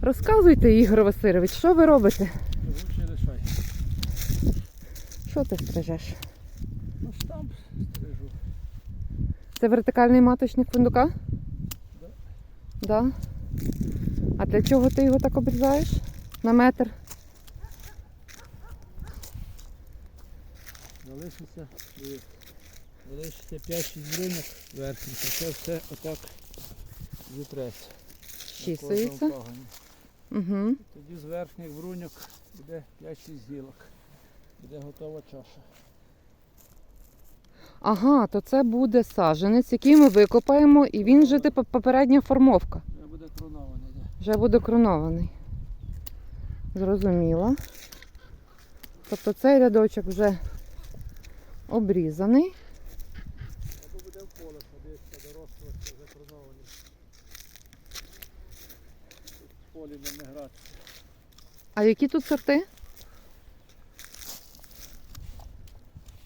Розказуйте, Ігор Васильович, що ви робите? Лучше лишай. Що ти стрижеш? Ну штамп стрижу. Це вертикальний маточник фундука? Да. Да. А для чого ти його так обрізаєш? На метр? Залишиться, дивись, залишиться 5-6 брунок верхніх, а це все отак на Щісується. Угу. Тоді з верхніх бруньок буде 5-6 гілок. Буде готова чаша. Ага, то це буде саджанець, який ми викопаємо, і він вже типу попередня формовка. Вже буде кронований. Да. Вже буде кронований. Зрозуміло. Тобто цей рядочок вже обрізаний. Або буде в поле ходити, доросло, вже кронований. Полі не грати. А які тут сорти?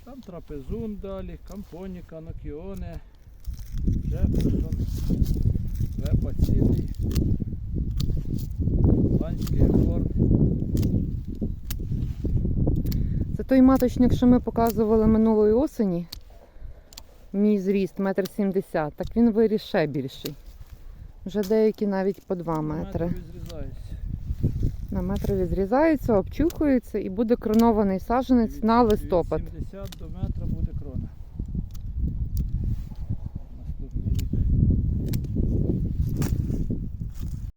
Там трапезун далі, кампоніка, нокіоне, Джеферсон, вепа цілий, панський акорд. Це той маточник, що ми показували минулої осені. Мій зріст метр сімдесят. Так він виріс ще більший. Вже деякі навіть по 2 метри. На метри відрізаються, обчухуються і буде кронований саженець на листопад. Від 70 до метра